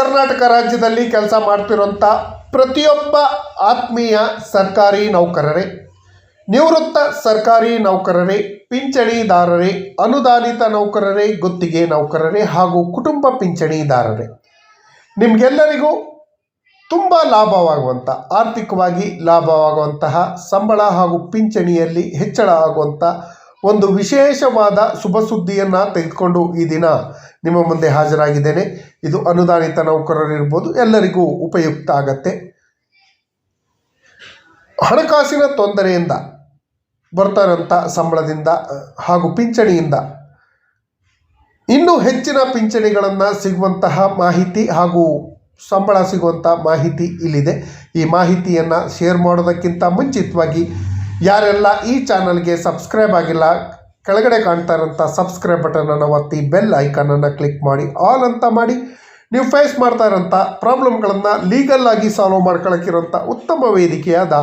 ಕರ್ನಾಟಕ ರಾಜ್ಯದಲ್ಲಿ ಕೆಲಸ ಮಾಡ್ತಿರುವಂಥ ಪ್ರತಿಯೊಬ್ಬ ಆತ್ಮೀಯ ಸರ್ಕಾರಿ ನೌಕರರೇ, ನಿವೃತ್ತ ಸರ್ಕಾರಿ ನೌಕರರೇ, ಪಿಂಚಣಿದಾರರೇ, ಅನುದಾನಿತ ನೌಕರರೇ, ಗುತ್ತಿಗೆ ನೌಕರರೇ ಹಾಗೂ ಕುಟುಂಬ ಪಿಂಚಣಿದಾರರೇ. ನಿಮಗೆಲ್ಲರಿಗೂ ತುಂಬ ಲಾಭವಾಗುವಂಥ ಆರ್ಥಿಕವಾಗಿ ಲಾಭವಾಗುವಂತಹ, ಸಂಬಳ ಹಾಗೂ ಪಿಂಚಣಿಯಲ್ಲಿ ಹೆಚ್ಚಳ ಆಗುವಂಥ ಒಂದು ವಿಶೇಷವಾದ ಶುಭ ಸುದ್ದಿಯನ್ನು ತೆಗೆದುಕೊಂಡು ಈ ದಿನ ನಿಮ್ಮ ಮುಂದೆ ಹಾಜರಾಗಿದ್ದೇನೆ. ಇದು ಅನುದಾನಿತ ನೌಕರರಿರ್ಬೋದು, ಎಲ್ಲರಿಗೂ ಉಪಯುಕ್ತ ಆಗತ್ತೆ. ಹಣಕಾಸಿನ ತೊಂದರೆಯಿಂದ ಬರ್ತಾರಂಥ ಸಂಬಳದಿಂದ ಹಾಗೂ ಪಿಂಚಣಿಯಿಂದ. ಇನ್ನೂ ಹೆಚ್ಚಿನ ಪಿಂಚಣಿಗಳನ್ನು ಸಿಗುವಂತಹ ಮಾಹಿತಿ ಹಾಗೂ ಸಂಬಳ ಸಿಗುವಂಥ ಮಾಹಿತಿ ಇಲ್ಲಿದೆ. ಈ ಮಾಹಿತಿಯನ್ನು ಶೇರ್ ಮಾಡೋದಕ್ಕಿಂತ ಮುಂಚಿತವಾಗಿ ಯಾರೆಲ್ಲ ಈ ಚಾನಲ್ಗೆ ಸಬ್ಸ್ಕ್ರೈಬ್ ಆಗಿಲ್ಲ ಕೆಳಗಡೆ ಕಾಣ್ತಾ ಇರೋಂಥ ಸಬ್ಸ್ಕ್ರೈಬ್ ಬಟನನ್ನು ಒತ್ತಿ ಬೆಲ್ ಐಕಾನನ್ನು ಕ್ಲಿಕ್ ಮಾಡಿ ಆಲ್ ಅಂತ ಮಾಡಿ. ನೀವು ಫೇಸ್ ಮಾಡ್ತಾ ಇರೋಂಥ ಪ್ರಾಬ್ಲಮ್ಗಳನ್ನು ಲೀಗಲ್ ಆಗಿ ಸಾಲ್ವ್ ಮಾಡ್ಕೊಳ್ಳೋಕ್ಕಿರೋಂಥ ಉತ್ತಮ ವೇದಿಕೆಯಾದ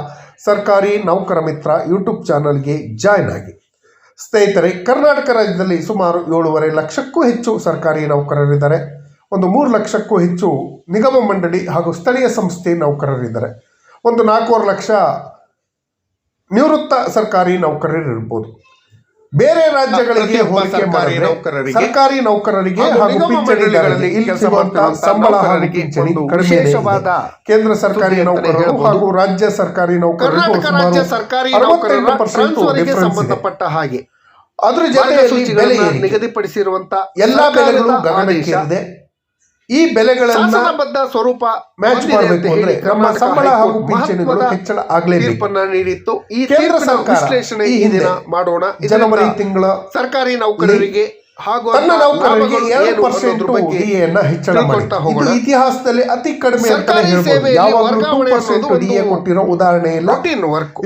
ಸರ್ಕಾರಿ ನೌಕರ ಮಿತ್ರ ಯೂಟ್ಯೂಬ್ ಚಾನಲ್ಗೆ ಜಾಯ್ನ್ ಆಗಿ. ಸ್ನೇಹಿತರೆ, ಕರ್ನಾಟಕ ರಾಜ್ಯದಲ್ಲಿ ಸುಮಾರು ಏಳೂವರೆ ಲಕ್ಷಕ್ಕೂ ಹೆಚ್ಚು ಸರ್ಕಾರಿ ನೌಕರರಿದ್ದಾರೆ. ಒಂದು ಮೂರು ಲಕ್ಷಕ್ಕೂ ಹೆಚ್ಚು ನಿಗಮ ಮಂಡಳಿ ಹಾಗೂ ಸ್ಥಳೀಯ ಸಂಸ್ಥೆ ನೌಕರರಿದ್ದಾರೆ. ಒಂದು ನಾಲ್ಕೂವರೆ ಲಕ್ಷ ನಿವೃತ್ತ ಸರ್ಕಾರಿ ನೌಕರರಿರ್ಬೋದು. ಬೇರೆ ರಾಜ್ಯಗಳಿಗೆ ಹೋಲಿಕೆ ಮಾಡಿ ನೌಕರರಿಗೆ ಸರ್ಕಾರಿ ನೌಕರರಿಗೆ ಹಾಗೂ ಪಿಂಚಣಿಗಳಲ್ಲಿ ಪಿಂಚಣಿದಾರರಿಗೆ ಇಲ್ಲಿ ಸಂಬಳ ಹಾಗೂ ಪಿಂಚಣಿ. ವಿಶೇಷವಾದ ಕೇಂದ್ರ ಸರ್ಕಾರಿ ನೌಕರರು ಹಾಗೂ ರಾಜ್ಯ ಸರ್ಕಾರಿ ನೌಕರರು ರಾಜ್ಯ ಸರ್ಕಾರಿ ನೌಕರರ ಸಂಬಂಧಪಟ್ಟ ಹಾಗೆ. ಅದ್ರ ಜೊತೆ. ನಿಗದಿಪಡಿಸಿರುವಂತ ಎಲ್ಲಾ ಬೆಲೆಗಳು ಗಮನ ಈ ಬೆಲೆಗಳನ್ನ ಸಂಬದ್ಧ ಸ್ವರೂಪ ಮ್ಯಾಚ್ ಮಾಡಬೇಕು ಅಂದ್ರೆ ನಮ್ಮ ಸಂಬಳ ಹಾಗೂ ಪಿಂಚಣಿಗಳು ಹೆಚ್ಚಳ ಆಗಲೇ ತೀರ್ಪನ್ನ ನೀಡಿತ್ತು. ಈ ಕೇಂದ್ರ ಸರ್ಕಾರ ವಿಶ್ಲೇಷಣೆ ಈ ಈ ದಿನ ಮಾಡೋಣ. ಜನವರಿ ತಿಂಗಳ ಸರ್ಕಾರಿ ನೌಕರರಿಗೆ ಹಾಗೂ ತನ್ನ ನೌಕರರಿಗೆ ಎರಡು ಪರ್ಸೆಂಟ್ ಡಿಎನ್ನ ಹೆಚ್ಚಳ ತಿಳ್ಕೊಳ್ತಾ ಮಾಡಿ. ಇತಿಹಾಸದಲ್ಲಿ ಅತಿ ಕಡಿಮೆ ಅಂತ ಸರ್ಕಾರಿ ಹೇಳ್ಬೋದು. ಯಾವಾಗಲೂ ಟೂ ಪರ್ಸೆಂಟ್ ಡಿಎ ಕೊಟ್ಟಿರೋ ಉದಾಹರಣೆ ಇಲ್ಲ.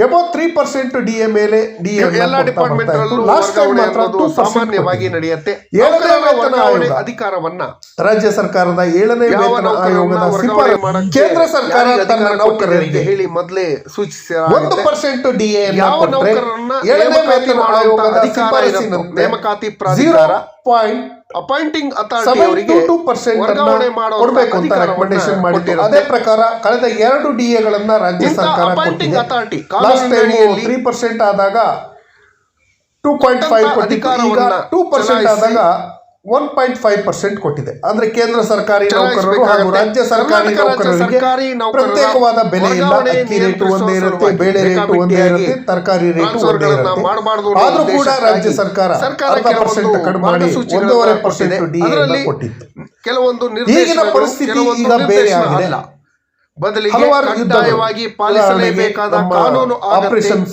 ಎಬೋ ತ್ರೀ ಪರ್ಸೆಂಟ್ ಡಿಎ ಮೇಲೆ ಡಿಎ ಎಲ್ಲ ಡಿಪಾರ್ಟ್ಮೆಂಟ್ ಲಾಸ್ಟ್ ಟೈಮ್ ಮಾತ್ರ ಸಾಮಾನ್ಯವಾಗಿ ನಡೆಯುತ್ತೆ. ಏಳನೇ ವೇತನ ಆಯೋಗ. ಅಧಿಕಾರವನ್ನ ರಾಜ್ಯ ಸರ್ಕಾರದ ಏಳನೇ ವೇತನ ಆಯೋಗದ ಶಿಫಾರಸು ಕೇಂದ್ರ ಸರ್ಕಾರ ತನ್ನ ನೌಕರರಿಗೆ. ಹೇಳಿ ಮೊದಲೇ ಒಂದು ಸೂಚಿಸಲಾಗಿದೆ ಪರ್ಸೆಂಟ್ ಡಿಎ ಯಾವ ನೌಕರರನ್ನ ಏಳನೇ ವೇತನ ಆಯೋಗದ ಅಧಿಕಾರ ನೇಮಕಾತಿ ಪ್ರಾಧಿಕಾರ? Point appointing authority two percent ವರ್ಗಾವಣೆ ಕೊಡಬೇಕು ಅಂತ ಅಧಿಕಾರವನ್ನ ರೆಕಮೆಂಡೇಶನ್ ಮಾಡಿದ್ದಾರೆ? ಅದೇ ಪ್ರಕಾರ ಕಳೆದ ಎರಡು ಡಿಎಗಳನ್ನ ರಾಜ್ಯ ಇಂಥ ಸರ್ಕಾರ ಟೈಮ್ ಕಾನೂನಿನಡಿಯಲ್ಲಿ ತ್ರೀ ಪರ್ಸೆಂಟ್ ಆದಾಗ ಟೂ ಪಾಯಿಂಟ್ ಫೈವ್ ಈಗ ಟೂ ಪರ್ಸೆಂಟ್ ಆದಾಗ ಒನ್ ಪಾಯಿಂಟ್ ಫೈವ್ ಪರ್ಸೆಂಟ್ ಕೊಟ್ಟಿದೆ. ಅಂದ್ರೆ ಕೇಂದ್ರ ಸರ್ಕಾರಿ ನೌಕರರು ಹಾಗೂ ರಾಜ್ಯ ಸರ್ಕಾರಿ ನೌಕರರಿಗೆ ಪ್ರತ್ಯೇಕವಾದ ಬೆಲೆ ಇಲ್ಲ ಅಕ್ಕಿ ರೇಟ್ ಒಂದೇ ಇರುತ್ತೆ ಬೇಳೆ ರೇಟ್ ಒಂದೇ ಇರುತ್ತೆ ತರಕಾರಿ ರೇಟು ಒಂದೇ ಇರುತ್ತೆ. ಆದ್ರೂ ಕೂಡ ರಾಜ್ಯ ಸರ್ಕಾರ ಅರ್ಧ ಪರ್ಸೆಂಟ್ ಕಡಿಮೆ ಮಾಡಿ ಒಂದೂವರೆ ಪರ್ಸೆಂಟ್. ಡಿ ಕೊಟ್ಟಿತ್ತು. ಕೆಲವೊಂದು ಈಗಿನ ಪರಿಸ್ಥಿತಿ ಈಗ ಬೇರೆ ಆಗಿದೆ. ಬದಲಿಗೆ ಕಡ್ಡಾಯವಾಗಿ. ಪಾಲಿಸಲೇಬೇಕಾದ ಕಾನೂನು ಆಪರೇಷನ್.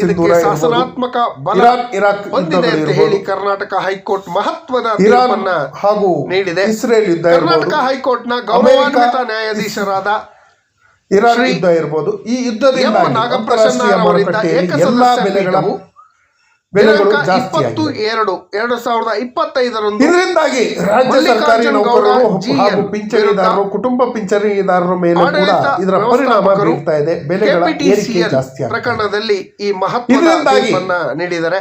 ಶಾಸನಾತ್ಮಕ ಬಲ ಇರಾಕ್ ಹೊಂದಿದೆ ಅಂತ ಹೇಳಿ ಕರ್ನಾಟಕ ಹೈಕೋರ್ಟ್ ಮಹತ್ವದ ತೀರ್ಪನ್ನ ಹಾಗೂ ನೀಡಿದೆ. ಇಸ್ರೇಲ್ ಯುದ್ಧ ಕರ್ನಾಟಕ ಹೈಕೋರ್ಟ್ನ ಗೌರವಾನ್ವಿತ ನ್ಯಾಯಾಧೀಶರಾದ ಇರಾನ್ ಯುದ್ಧ ಇರಬಹುದು ಈ ಯುದ್ಧದಿಂದ. ನಾಗಪ್ರಸನ್ನ ಅವರಿಂದ ಏಕಸದಸ್ಯ ಬೆಲೆಗಳ ಜಾಸ್ತಿ ಎರಡು ಎರಡು ಸಾವಿರದ ಇಪ್ಪತ್ತೈದರಂದು ಇದರಿಂದಾಗಿ ರಾಜ್ಯ ಸರ್ಕಾರಿ ನೌಕರರು. ಹಾಗೂ. ಪಿಂಚಣಿದಾರರು ಕುಟುಂಬ ಪಿಂಚಣಿದಾರರ ಮೇಲೆ ಕೂಡ ಇದರ ಪರಿಣಾಮ ಬೀರ್ತಾ ಇದೆ ಬೆಲೆಗಳ ಏರಿಕೆ ಜಾಸ್ತಿ ಪ್ರಕರಣದಲ್ಲಿ ಈ ಮಹತ್ವದ ಇದರಿಂದಾಗಿ ತೀರ್ಪನ್ನ ನೀಡಿದರೆ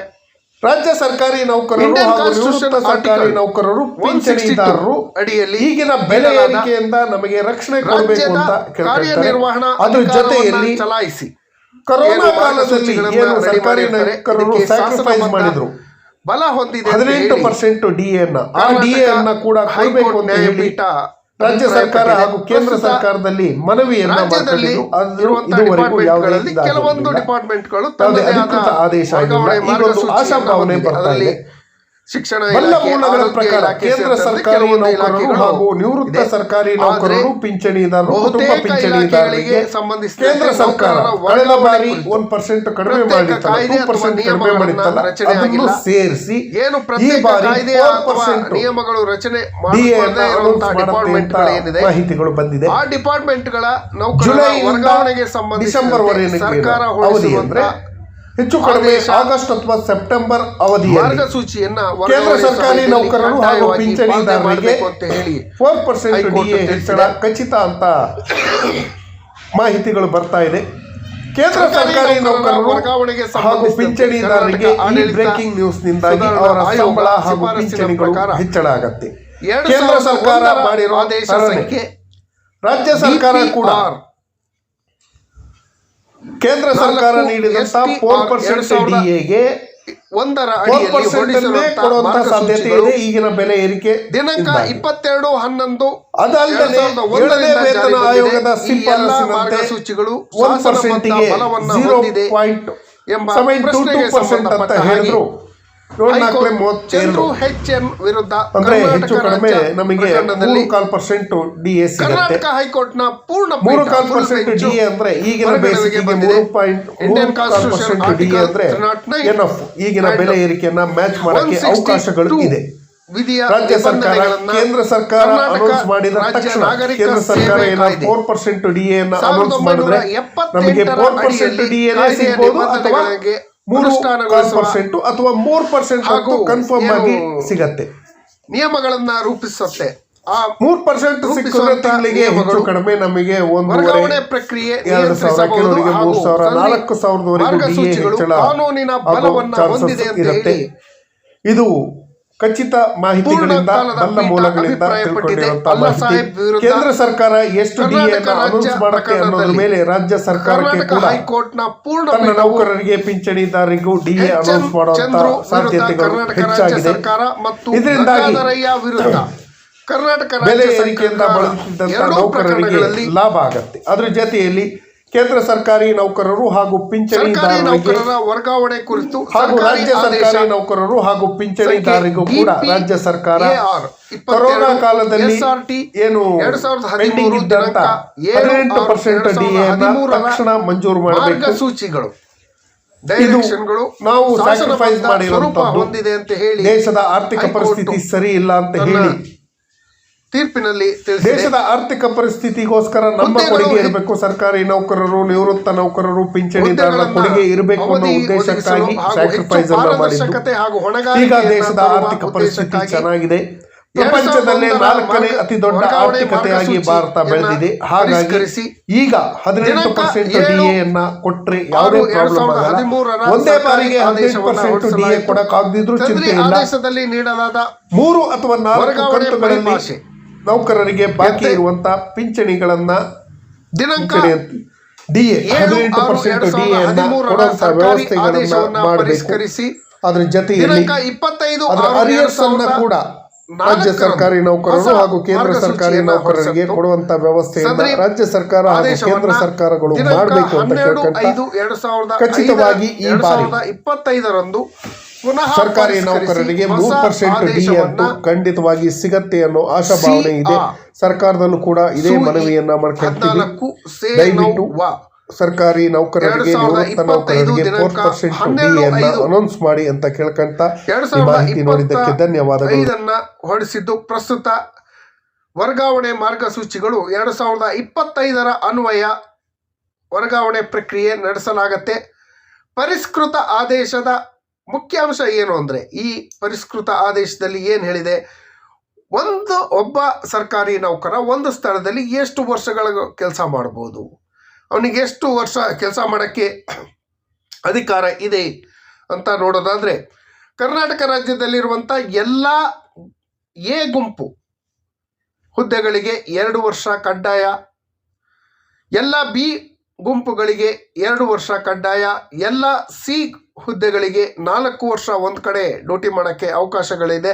ರಾಜ್ಯ ಸರ್ಕಾರಿ ನೌಕರರು ಹಾಗೂ ನಿವೃತ್ತ ಸರ್ಕಾರಿ ನೌಕರರು 162 ಪಿಂಚಣಿದಾರರು ಅಡಿಯಲ್ಲಿ ಈಗಿನ ಬೆಲೆ ಏರಿಕೆಯಿಂದ ನಮಗೆ ರಕ್ಷಣೆ ಕೊಡಬೇಕು ಅಂತ ಅದ್ರ ಜೊತೆಯಲ್ಲಿ ಚಲಾಯಿಸಿ ಕೊರೋನಾ ಕಾಲದಲ್ಲಿ ಏನು ಸರ್ಕಾರಿ ನೌಕರರು ಸ್ಯಾಕ್ರಿಫೈಸ್ ಮಾಡಿದ್ರು. ಬಲ ಹೊಂದಿದೆ ಹದಿನೆಂಟು ಪರ್ಸೆಂಟ್ ಡಿ ಅನ್ನ ಆ ಡಿಎ ಡಿ ಅನ್ನ ಕೂಡ ಕೊಡಬೇಕು ಅಂತ ಹೇಳಿ ರಾಜ್ಯ ಸರ್ಕಾರ ಹಾಗೂ ಕೇಂದ್ರ ಸರ್ಕಾರದಲ್ಲಿ ಮನವಿಯನ್ನ ಮಾಡ್ಕೊಂಡಿದ್ದು. ಇದುವರೆಗೂ ಯಾವುದೇ ಕೆಲವೊಂದು. ಡಿಪಾರ್ಟ್ಮೆಂಟ್ಗಳು ಆದೇಶ ಆಶಾಭಾವನೆ ಬರ್ತಾ ಇದೆ. ಶಿಕ್ಷಣ ಎಲ್ಲ ಮೂಲಗಳ ಪ್ರಕಾರ ಕೇಂದ್ರ ಸರ್ಕಾರಿ ನೌಕರರು ಹಾಗೂ ನಿವೃತ್ತ ಸರ್ಕಾರಿ ನೌಕರರು ಪಿಂಚಣಿದಾರರು ಕುಟುಂಬ ಪಿಂಚಣಿದಾರರಿಗೆ ಕೇಂದ್ರ ಸರ್ಕಾರ ಕಳೆದ ಬಾರಿ ಒಂದ್ ಪರ್ಸೆಂಟ್ ಕಡಿಮೆ ಮಾಡಿತ್ತಲ್ಲ ಟೂ ಪರ್ಸೆಂಟ್ ಕಡಿಮೆ ಮಾಡಿತ್ತಲ್ಲ ಅದನ್ನು. ಸೇರಿಸಿ ಏನು ಈ ಪ್ರತ್ಯೇಕ ಬಾರಿ ಪರ್ಸೆಂಟ್ ನಿಯಮಗಳು ರಚನೆ ಡಿಎ ಮಾಡಿಕೊಳ್ಳದೇ ಇರುವಂತಹ ಡಿಪಾರ್ಟ್ಮೆಂಟ್ ಏನಿದೆ ಮಾಹಿತಿಗಳು ಬಂದಿದೆ. ಆ ಡಿಪಾರ್ಟ್ಮೆಂಟ್ಗಳ ನೌಕರರ ವರ್ಗಾವಣೆಗೆ ವರ್ಗಾವಣೆಗೆ ಡಿಸೆಂಬರ್ ವರೆಗೆ ಸರ್ಕಾರ ಹೊರಡಿಸಿರುವಂತಹ ಹೆಚ್ಚು ಕಡಿಮೆ ಆಗಸ್ಟ್ ಅಥವಾ ಸೆಪ್ಟೆಂಬರ್ ಅವಧಿ ಮಾರ್ಗಸೂಚಿಯನ್ನ ಕೇಂದ್ರ ಸರ್ಕಾರಿ ನೌಕರರು ಹಾಗೂ ಪಿಂಚಣಿದಾರರಿಗೆ ಫೋರ್ ಪರ್ಸೆಂಟ್ ಹೆಚ್ಚಳ ಖಚಿತ ಅಂತ ಮಾಹಿತಿಗಳು ಬರ್ತಾ ಇದೆ. ಕೇಂದ್ರ ಸರ್ಕಾರಿ ನೌಕರರ ವರ್ಗಾವಣೆಗೆ ಹಾಗೂ ಪಿಂಚಣಿದಾರರಿಗೆ ಈ ಬ್ರೇಕಿಂಗ್ ನ್ಯೂಸ್ ನಿಂದಾಗಿ ಸುಧಾರಣಾ ಅವರ ಸಂಬಳ ಹಾಗೂ ಪಿಂಚಣಿಗಳು ಪ್ರಕಾರ ಹೆಚ್ಚಳ ಆಗತ್ತೆ. ಕೇಂದ್ರ ಸರ್ಕಾರ ಮಾಡಿರುವ ಮಾಡಿರೋ ಆದೇಶ ಸಂಖ್ಯೆ ರಾಜ್ಯ ಸರ್ಕಾರ ಕೂಡ ಕೇಂದ್ರ ಸರ್ಕಾರ ನಾಲ್ಕು ನೀಡಿದಂತ SPR ಫೋರ್ ಪರ್ಸೆಂಟ್ ಡಿಎಗೆ ಒಂದರ ಪರ್ಸೆಂಟ್ ಸಾಧ್ಯತೆ ಇದೆ ಈಗಿನ ಬೆಲೆ ಏರಿಕೆ ದಿನಾಂಕ. ಇಪ್ಪತ್ತೆರಡು ಹನ್ನೊಂದು ಅದಲ್ಲದೆ ಒಂದರಿಂದ ವೇತನ ಆಯೋಗದ ಮಾರ್ಗಸೂಚಿಗಳು ಶಾಸನಬದ್ಧ ಪರ್ಸೆಂಟ್ಗೆ ಹೊಂದಿದೆ ಪಾಯಿಂಟ್ ಎಂಬ ಸೆವೆನ್ ಟು ಟು ಪರ್ಸೆಂಟ್ ಅಂತ ಹೇಳಿದ್ರು ಹೈಕೋರ್ಟ್ ಎಚ್ ಎನ್ ವಿರುದ್ಧ ಹೆಚ್ಚು ಕಡಿಮೆ ನಮಗೆ ಮೂರು ಕಾಲ್ ಪರ್ಸೆಂಟ್ ಡಿ ಎ ಕರ್ನಾಟಕ ಹೈಕೋರ್ಟ್ನ ಪೂರ್ಣ ಮೂರು ಕಾಲ್ ಪರ್ಸೆಂಟ್ ಡಿ ಎ ಅಂದ್ರೆ ಈಗಿನ ಬೇಸಿಗೆಗೆ. ಮೂರು ಪಾಯಿಂಟ್ ಇಂಡಿಯನ್ ಡಿ ಎ ಅಂದ್ರೆ 309 ಎನಫ್ ಈಗಿನ ಬೆಲೆ ಏರಿಕೆಯನ್ನ ಮ್ಯಾಚ್ ಮಾಡಕ್ಕೆ 162 ಅವಕಾಶಗಳು ಇದೆ. ರಾಜ್ಯ ಸರ್ಕಾರ ಕೇಂದ್ರ ಸರ್ಕಾರ ಅನೌನ್ಸ್ ಮಾಡಿದ ತಕ್ಷಣ ಕೇಂದ್ರ ಸರ್ಕಾರ ಏನಾದ್ರು ಫೋರ್ ಪರ್ಸೆಂಟ್ ಡಿ ಅನ್ನ ಅನೌನ್ಸ್ ಮಾಡಿದ್ರೆ ನಮಗೆ ಫೋರ್ ಪರ್ಸೆಂಟ್ ಡಿ ಎ ಕಾಯ್ದೆಯ ಸಿಗ್ಬೋದು ಅಥವಾ ಮೂರು ಪರ್ಸೆಂಟ್ ಅಥವಾ ಮೂರು ಪರ್ಸೆಂಟ್ ಹಾಗೂ ಕನ್ಫರ್ಮ್ ಆಗಿ ಸಿಗತ್ತೆ. ನಿಯಮಗಳನ್ನ ರೂಪಿಸುತ್ತೆ ಆ ಮೂರು ಪರ್ಸೆಂಟ್ ತಿಂಗಳಿಗೆ ಹೆಚ್ಚು ಕಡಿಮೆ ನಮಗೆ ಒಂದು ಪ್ರಕ್ರಿಯೆ ಎರಡು ಸಾವಿರ ಕೆಲವರಿಗೆ ಮೂರು ಸಾವಿರ ನಾಲ್ಕು ಸಾವಿರದವರೆಗೂ ಕಾನೂನಿನ ಬಲವನ್ನು ಹೊಂದಿದೆ ಅಂತ ಇರುತ್ತೆ. ಹೇಳಿ ಇದು ಖಚಿತ ಮಾಹಿತಿಗಳಿಂದ ನನ್ನ ಬಲ್ಲ ಮೂಲಗಳಿಂದ. ತಿಳ್ಕೊಂಡಿರುವಂತಹ ಮಾಹಿತಿ ಕೇಂದ್ರ ಸರ್ಕಾರ ಎಷ್ಟು ಅನೌನ್ಸ್ ಮಾಡುತ್ತೆ ಅನ್ನೋದ್ರ ಮೇಲೆ ರಾಜ್ಯ ಸರ್ಕಾರಕ್ಕೆ ಕೂಡ ತನ್ನ ನೌಕರರಿಗೆ ಪಿಂಚಣಿದಾರರಿಗೂ ಡಿಎ ಅನೌನ್ಸ್ ಮಾಡುವಂತ ಚಂದ್ರು ವಿರುದ್ಧ ಸಾಧ್ಯತೆಗಳು ಹೆಚ್ಚಾಗಿದೆ ಸರ್ಕಾರ ಮತ್ತು ಇದರಿಂದಾಗಿ ಕರ್ನಾಟಕ ಬೆಲೆ ಏರಿಕೆಯಿಂದ ಸರ್ಕಾರ ನೌಕರರಿಗೆ ಲಾಭ ಆಗತ್ತೆ ಅದ್ರ ಜೊತೆಯಲ್ಲಿ ಕೇಂದ್ರ ಸರ್ಕಾರಿ ನೌಕರರು ಹಾಗೂ ಪಿಂಚಣಿ ಪಿಂಚಣಿದಾರರಿಗೆ ನೌಕರರ ವರ್ಗಾವಣೆ ಕುರಿತು ಹಾಗೂ ರಾಜ್ಯ ಸರ್ಕಾರಿ ನೌಕರರು ಹಾಗೂ ಪಿಂಚಣಿದಾರರಿಗೂ ಕೂಡ ರಾಜ್ಯ ಸರ್ಕಾರ 22 ಕೊರೋನಾ ಕಾಲದಲ್ಲಿ ಏನು ಪೆಂಡಿಂಗ್ ಇದ್ದಂತ ಹದಿನೆಂಟು ಪರ್ಸೆಂಟ್ ತಕ್ಷಣ ಮಂಜೂರು ಮಾಡಬೇಕು. ಸೂಚಿಗಳು ಡೈರೆಕ್ಷನ್ಗಳು ನಾವು ಸ್ಯಾಕ್ರಿಫೈಸ್ ಮಾಡಿರೋ ಸ್ವರೂಪ ಮಾಡಿರುವಂತದ್ದು ಹೊಂದಿದೆ ಅಂತ ಹೇಳಿ ದೇಶದ ಆರ್ಥಿಕ ಪರಿಸ್ಥಿತಿ ಸರಿ ಇಲ್ಲ ಅಂತ ಹೇಳಿ ತೀರ್ಪಿನಲ್ಲಿ ದೇಶದ ಆರ್ಥಿಕ ಪರಿಸ್ಥಿತಿಗೋಸ್ಕರ ನಮ್ಮ ಕೊಡುಗೆ ಇರಬೇಕು. ಸರ್ಕಾರಿ ನೌಕರರು ನಿವೃತ್ತ ನೌಕರರು ಪಿಂಚಣಿದಾರರ ಕೊಡುಗೆ ಇರಬೇಕು ಅನ್ನೋ ಉದ್ದೇಶಕ್ಕಾಗಿ ಸ್ಯಾಕ್ರಿಫೈಸ್ ಅನ್ನ ಮಾಡಿದ್ದು. ಈಗ ದೇಶದ ಆರ್ಥಿಕ ಪರಿಸ್ಥಿತಿ ಚೆನ್ನಾಗಿದೆ. ಪ್ರಪಂಚದಲ್ಲೇ ನಾಲ್ಕನೇ ಅತಿ ದೊಡ್ಡ ಆರ್ಥಿಕತೆಯಾಗಿ ಭಾರತ ಬೆಳೆದಿದೆ. ಹಾಗಾಗಿ ಈಗ ಹದಿನೆಂಟು ಪರ್ಸೆಂಟ್ ಡಿಎನ್ನ ಕೊಟ್ಟರೆ ಕೊಟ್ರೆ ಯಾವುದೇ ಪ್ರಾಬ್ಲಮ್ ಆಗಲ್ಲ. ಒಂದೇ ಬಾರಿಗೆ ಹದಿನೆಂಟು ಪರ್ಸೆಂಟ್ ಡಿಎ ಎ ಹೊರಡಿಸಲಾಯಿತು. ಕೊಡಕ್ ಆಗದಿದ್ರು ತಂದ್ರಿ ಚಿಂತೆ ಇಲ್ಲ. ನೀಡಲಾದ ಮೂರು ಅಥವಾ ನಾಲ್ಕು ಕಂತುಗಳಲ್ಲಿ. ನೌಕರರಿಗೆ ಬಾಕಿ ಇರುವಂತ ಪಿಂಚಣಿಗಳನ್ನ ದಿನಾಂಕ ಡಿ ಎ ಏಳು ಹದಿನೆಂಟು ಆರು ಪರ್ಸೆಂಟ್ ವ್ಯವಸ್ಥೆಗಳನ್ನ ಮಾಡಬೇಕು ಅದ್ರ ಜೊತೆಯಲ್ಲಿ ಅದರ ಅರಿಯರ್ಸ್ ಅನ್ನ ಕೂಡ ರಾಜ್ಯ ಸರ್ಕಾರಿ ನೌಕರರು ಹಾಗೂ ಕೇಂದ್ರ ಸರ್ಕಾರಿ ನೌಕರರಿಗೆ. ಕೊಡುವಂತ ವ್ಯವಸ್ಥೆಯನ್ನ ರಾಜ್ಯ ಸರ್ಕಾರ ಹಾಗೂ ಕೇಂದ್ರ ಸರ್ಕಾರಗಳು ಮಾಡಬೇಕು ಅಂತ ಖಚಿತವಾಗಿ ಈ ಬಾರಿ ಇಪ್ಪತ್ತೈದರಂದು ಸರ್ಕಾರಿ ನೌಕರರಿಗೆ ಮೂರು ಪರ್ಸೆಂಟ್ ಡಿ ಅಂತೂ ಖಂಡಿತವಾಗಿ ಸಿಗತ್ತೆ ಅನ್ನೋ ಆಶಾಭಾವನೆ ಇದೆ. ಸರ್ಕಾರದಲ್ಲೂ ಕೂಡ ಇದೇ ಮನವಿಯನ್ನ ಮಾಡ್ಕೊಳ್ತೀವಿ ದಯವಿಟ್ಟು ಸರ್ಕಾರಿ ನೌಕರರಿಗೆ ನಿವೃತ್ತ ನೌಕರರಿಗೆ ಫೋರ್ ಪರ್ಸೆಂಟ್ ಡಿ ಅನ್ನ ಅನೌನ್ಸ್ ಮಾಡಿ ಅಂತ ಕೇಳ್ಕೊಂತ ಈ ಮಾಹಿತಿ ನೋಡಿದ್ದಕ್ಕೆ ಧನ್ಯವಾದಗಳು. ಇದನ್ನ ಹೊರಡಿಸಿದ್ದು ಪ್ರಸ್ತುತ ವರ್ಗಾವಣೆ ಮಾರ್ಗಸೂಚಿಗಳು ಎರಡು ಸಾವಿರದ ಇಪ್ಪತ್ತೈದರ ಅನ್ವಯ ವರ್ಗಾವಣೆ ಪ್ರಕ್ರಿಯೆ ನಡೆಸಲಾಗತ್ತೆ. ಪರಿಷ್ಕೃತ ಆದೇಶದ ಮುಖ್ಯಾಂಶ ಏನು ಅಂದರೆ ಈ ಪರಿಷ್ಕೃತ ಆದೇಶದಲ್ಲಿ ಏನು ಹೇಳಿದೆ? ಒಂದು ಒಬ್ಬ ಸರ್ಕಾರಿ ನೌಕರ ಒಂದು ಸ್ಥಳದಲ್ಲಿ ಎಷ್ಟು ವರ್ಷಗಳ ಕೆಲಸ ಮಾಡ್ಬೋದು? ಅವನಿಗೆ ಎಷ್ಟು ವರ್ಷ ಕೆಲಸ ಮಾಡೋಕ್ಕೆ ಅಧಿಕಾರ ಇದೆ ಅಂತ ನೋಡೋದಾದರೆ ಕರ್ನಾಟಕ ರಾಜ್ಯದಲ್ಲಿರುವಂಥ ಎಲ್ಲ ಎ ಗುಂಪು ಹುದ್ದೆಗಳಿಗೆ ಎರಡು ವರ್ಷ ಕಡ್ಡಾಯ, ಎಲ್ಲ ಬಿ ಗುಂಪುಗಳಿಗೆ ಎರಡು ವರ್ಷ ಕಡ್ಡಾಯ, ಎಲ್ಲ ಸಿ ಹುದ್ದೆಗಳಿಗೆ ನಾಲ್ಕು ವರ್ಷ ಒಂದು ಕಡೆ ಡ್ಯೂಟಿ ಮಾಡೋಕ್ಕೆ ಅವಕಾಶಗಳಿದೆ.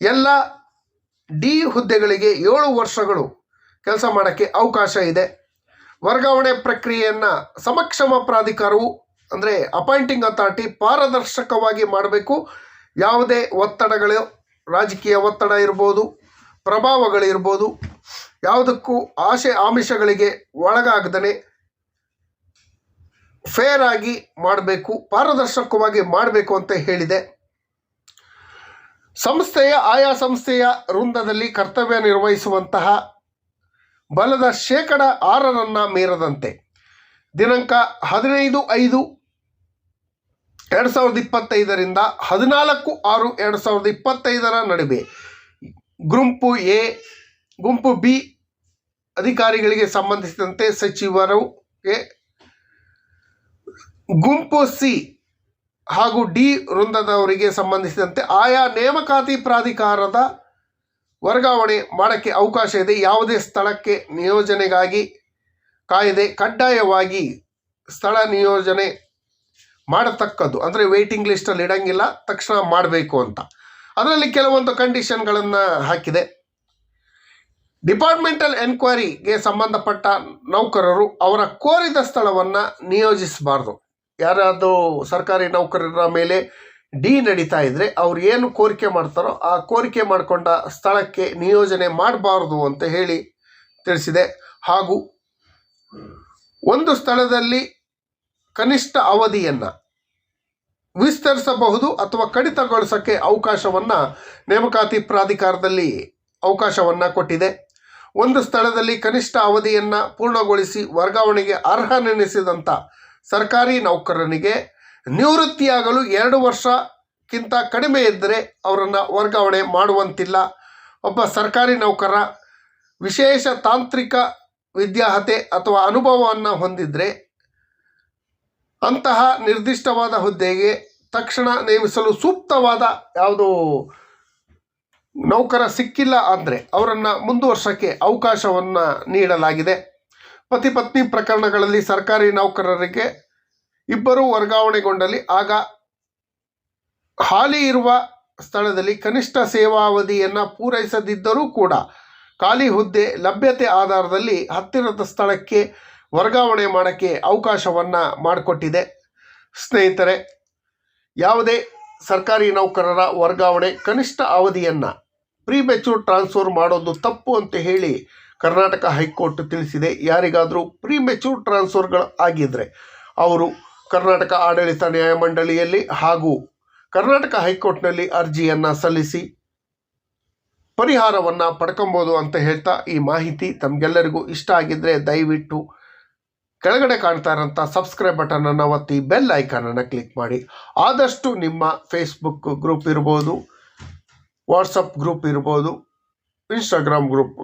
ಎಲ್ಲ ಡಿ ಹುದ್ದೆಗಳಿಗೆ ಏಳು ವರ್ಷಗಳು ಕೆಲಸ ಮಾಡೋಕ್ಕೆ ಅವಕಾಶ ಇದೆ. ವರ್ಗಾವಣೆ ಪ್ರಕ್ರಿಯೆಯನ್ನು ಸಮಕ್ಷಮ ಪ್ರಾಧಿಕಾರವು ಅಂದರೆ ಅಪಾಯಿಂಟಿಂಗ್ ಅಥಾರಿಟಿ ಪಾರದರ್ಶಕವಾಗಿ ಮಾಡಬೇಕು. ಯಾವುದೇ ಒತ್ತಡಗಳು, ರಾಜಕೀಯ ಒತ್ತಡ ಇರ್ಬೋದು ಪ್ರಭಾವಗಳಿರ್ಬೋದು ಯಾವುದಕ್ಕೂ ಆಶೆ ಆಮಿಷಗಳಿಗೆ ಒಳಗಾಗದೇ ಫೇರ್ ಆಗಿ ಮಾಡಬೇಕು, ಪಾರದರ್ಶಕವಾಗಿ ಮಾಡಬೇಕು ಅಂತ ಹೇಳಿದೆ. ಸಂಸ್ಥೆಯ, ಆಯಾ ಸಂಸ್ಥೆಯ ವೃಂದದಲ್ಲಿ ಕರ್ತವ್ಯ ನಿರ್ವಹಿಸುವಂತಹ ಬಲದ ಶೇಕಡ ಆರರನ್ನ ಮೀರದಂತೆ. ದಿನಾಂಕ ಹದಿನೈದು ಐದು ಎರಡು ಸಾವಿರದ ಇಪ್ಪತ್ತೈದರಿಂದ ಹದಿನಾಲ್ಕು ಆರು ಎರಡು ಸಾವಿರದ ಇಪ್ಪತ್ತೈದರ ನಡುವೆ ಗುಂಪು ಎ, ಗುಂಪು ಬಿ ಅಧಿಕಾರಿಗಳಿಗೆ ಸಂಬಂಧಿಸಿದಂತೆ ಸಚಿವರಿಗೆ ಗುಂಪು ಸಿ ಹಾಗೂ ಡಿ ವೃಂದದವರಿಗೆ ಸಂಬಂಧಿಸಿದಂತೆ ಆಯಾ ನೇಮಕಾತಿ ಪ್ರಾಧಿಕಾರದ ವರ್ಗಾವಣೆ ಮಾಡೋಕ್ಕೆ ಅವಕಾಶ ಇದೆ. ಯಾವುದೇ ಸ್ಥಳಕ್ಕೆ ನಿಯೋಜನೆಗಾಗಿ ಕಾಯ್ದೆ ಕಡ್ಡಾಯವಾಗಿ ಸ್ಥಳ ನಿಯೋಜನೆ ಮಾಡತಕ್ಕದ್ದು. ಅಂದರೆ ವೇಟಿಂಗ್ ಲಿಸ್ಟಲ್ಲಿ ಇಡಂಗಿಲ್ಲ, ತಕ್ಷಣ ಮಾಡಬೇಕು ಅಂತ. ಅದರಲ್ಲಿ ಕೆಲವೊಂದು ಕಂಡೀಷನ್ಗಳನ್ನು ಹಾಕಿದೆ. ಡಿಪಾರ್ಟ್ಮೆಂಟಲ್ ಎನ್ಕ್ವೈರಿಗೆ ಸಂಬಂಧಪಟ್ಟ ನೌಕರರು ಅವರ ಕೋರಿದ ಸ್ಥಳವನ್ನು ನಿಯೋಜಿಸಬಾರ್ದು. ಯಾರಾದರೂ ಸರ್ಕಾರಿ ನೌಕರರ ಮೇಲೆ ಡಿ ನಡೀತಾ ಇದ್ದರೆ ಅವ್ರು ಏನು ಕೋರಿಕೆ ಮಾಡ್ತಾರೋ ಆ ಕೋರಿಕೆ ಮಾಡಿಕೊಂಡ ಸ್ಥಳಕ್ಕೆ ನಿಯೋಜನೆ ಮಾಡಬಾರ್ದು ಅಂತ ಹೇಳಿ ತಿಳಿಸಿದೆ. ಹಾಗೂ ಒಂದು ಸ್ಥಳದಲ್ಲಿ ಕನಿಷ್ಠ ಅವಧಿಯನ್ನು ವಿಸ್ತರಿಸಬಹುದು ಅಥವಾ ಕಡಿತಗೊಳಿಸೋಕ್ಕೆ ಅವಕಾಶವನ್ನು ನೇಮಕಾತಿ ಪ್ರಾಧಿಕಾರದಲ್ಲಿ ಅವಕಾಶವನ್ನು ಕೊಟ್ಟಿದೆ. ಒಂದು ಸ್ಥಳದಲ್ಲಿ ಕನಿಷ್ಠ ಅವಧಿಯನ್ನು ಪೂರ್ಣಗೊಳಿಸಿ ವರ್ಗಾವಣೆಗೆ ಅರ್ಹನೆನಿಸಿದಂಥ ಸರ್ಕಾರಿ ನೌಕರನಿಗೆ ನಿವೃತ್ತಿಯಾಗಲು ಎರಡು ವರ್ಷಕ್ಕಿಂತ ಕಡಿಮೆ ಇದ್ದರೆ ಅವರನ್ನು ವರ್ಗಾವಣೆ ಮಾಡುವಂತಿಲ್ಲ. ಒಬ್ಬ ಸರ್ಕಾರಿ ನೌಕರ ವಿಶೇಷ ತಾಂತ್ರಿಕ ವಿದ್ಯಾರ್ಹತೆ ಅಥವಾ ಅನುಭವವನ್ನು ಹೊಂದಿದರೆ ಅಂತಹ ನಿರ್ದಿಷ್ಟವಾದ ಹುದ್ದೆಗೆ ತಕ್ಷಣ ನೇಮಿಸಲು ಸೂಕ್ತವಾದ ಯಾವುದು ನೌಕರ ಸಿಕ್ಕಿಲ್ಲ ಅಂದರೆ ಅವರನ್ನು ಮುಂದುವರ್ಷಕ್ಕೆ ಅವಕಾಶವನ್ನು ನೀಡಲಾಗಿದೆ. ಪತಿ ಪತ್ನಿ ಪ್ರಕರಣಗಳಲ್ಲಿ ಸರ್ಕಾರಿ ನೌಕರರಿಗೆ ಇಬ್ಬರು ವರ್ಗಾವಣೆಗೊಂಡಲ್ಲಿ, ಆಗ ಹಾಲಿ ಇರುವ ಸ್ಥಳದಲ್ಲಿ ಕನಿಷ್ಠ ಸೇವಾವಧಿಯನ್ನು ಪೂರೈಸದಿದ್ದರೂ ಕೂಡ ಖಾಲಿ ಹುದ್ದೆ ಲಭ್ಯತೆ ಆಧಾರದಲ್ಲಿ ಹತ್ತಿರದ ಸ್ಥಳಕ್ಕೆ ವರ್ಗಾವಣೆ ಮಾಡೋಕ್ಕೆ ಅವಕಾಶವನ್ನು ಮಾಡಿಕೊಟ್ಟಿದೆ. ಸ್ನೇಹಿತರೆ, ಯಾವುದೇ ಸರ್ಕಾರಿ ನೌಕರರ ವರ್ಗಾವಣೆ ಕನಿಷ್ಠ ಅವಧಿಯನ್ನು ಪ್ರೀ ಮೆಚೂರ್ ಟ್ರಾನ್ಸ್ಫರ್ ಮಾಡೋದು ತಪ್ಪು ಅಂತ ಹೇಳಿ ಕರ್ನಾಟಕ ಹೈಕೋರ್ಟ್ ತಿಳಿಸಿದೆ, ಯಾರಿಗಾದರೂ ಪ್ರೀಮೆಚೂರ್ ಟ್ರಾನ್ಸ್ಫರ್ಗಳು ಆಗಿದ್ದರೆ ಅವರು ಕರ್ನಾಟಕ ಆಡಳಿತ ನ್ಯಾಯಮಂಡಳಿಯಲ್ಲಿ ಹಾಗೂ ಕರ್ನಾಟಕ ಹೈಕೋರ್ಟ್ನಲ್ಲಿ ಅರ್ಜಿಯನ್ನು ಸಲ್ಲಿಸಿ ಪರಿಹಾರವನ್ನು ಪಡ್ಕೊಬೋದು ಅಂತ ಹೇಳ್ತಾ ಈ ಮಾಹಿತಿ. ತಮಗೆಲ್ಲರಿಗೂ ಇಷ್ಟ ಆಗಿದ್ದರೆ ದಯವಿಟ್ಟು ಕೆಳಗಡೆ ಕಾಣ್ತಾ ಇರೋಂಥ ಸಬ್ಸ್ಕ್ರೈಬ್ ಬಟನನ್ನು ಒತ್ತಿ ಬೆಲ್ ಐಕಾನನ್ನು ಕ್ಲಿಕ್ ಮಾಡಿ. ಆದಷ್ಟು ನಿಮ್ಮ ಫೇಸ್ಬುಕ್ ಗ್ರೂಪ್ ಇರ್ಬೋದು ವಾಟ್ಸಪ್ ಗ್ರೂಪ್ ಇರ್ಬೋದು ಇನ್ಸ್ಟಾಗ್ರಾಮ್ ಗ್ರೂಪ್